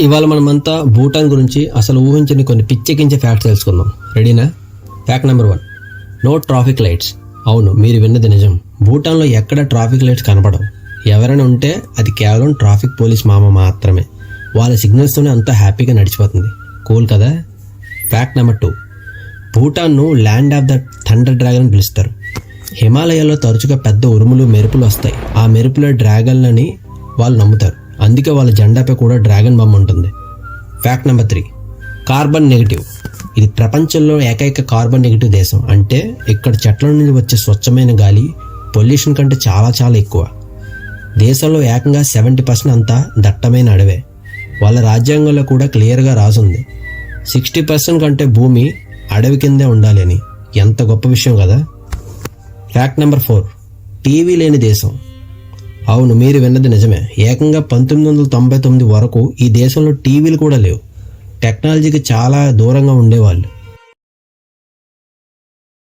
ఇవాళ మనమంతా భూటాన్ గురించి అసలు ఊహించని కొన్ని పిచ్చెకించే ఫ్యాక్ట్స్ తెలుసుకుందాం. రెడీనా fact number one no traffic lights అవును మీరు విన్నది నిజం. భూటాన్లో ఎక్కడ ట్రాఫిక్ లైట్స్ కనపడవు? ఎవరైనా ఉంటే అది కేవలం ట్రాఫిక్ పోలీస్ మామ మాత్రమే. వాళ్ళ సిగ్నల్స్తోనే అంతా హ్యాపీగా నడిచిపోతుంది. కూల్ కదా? Fact number two భూటాన్ను land of the thunder dragon అని పిలుస్తారు. హిమాలయాల్లో తరచుగా పెద్ద ఉరుములు మెరుపులు వస్తాయి. ఆ మెరుపుల డ్రాగన్లని వాళ్ళు నమ్ముతారు. అందుకే వాళ్ళ జెండాపై కూడా డ్రాగన్ బొమ్మ ఉంటుంది. Fact number three carbon negative ఇది ప్రపంచంలో ఏకైక కార్బన్ నెగిటివ్ దేశం. అంటే ఇక్కడ చెట్ల నుండి వచ్చే స్వచ్ఛమైన గాలి పొల్యూషన్ కంటే చాలా చాలా ఎక్కువ. దేశంలో ఏకంగా సెవెంటీ పర్సెంట్ అంతా దట్టమైన అడవే. వాళ్ళ రాజ్యాంగంలో కూడా క్లియర్గా రాసుంది. సిక్స్టీ పర్సెంట్ కంటే భూమి అడవి కిందే ఉండాలి అని. ఎంత గొప్ప విషయం కదా. ఫ్యాక్ట్ నెంబర్ ఫోర్ టీవీ లేని దేశం. అవును మీరు విన్నది నిజమే. ఏకంగా పంతొమ్మిది వందల తొంభై తొమ్మిది వరకు ఈ దేశంలో టీవీలు కూడా లేవు. టెక్నాలజీకి చాలా దూరంగా ఉండేవాళ్ళు.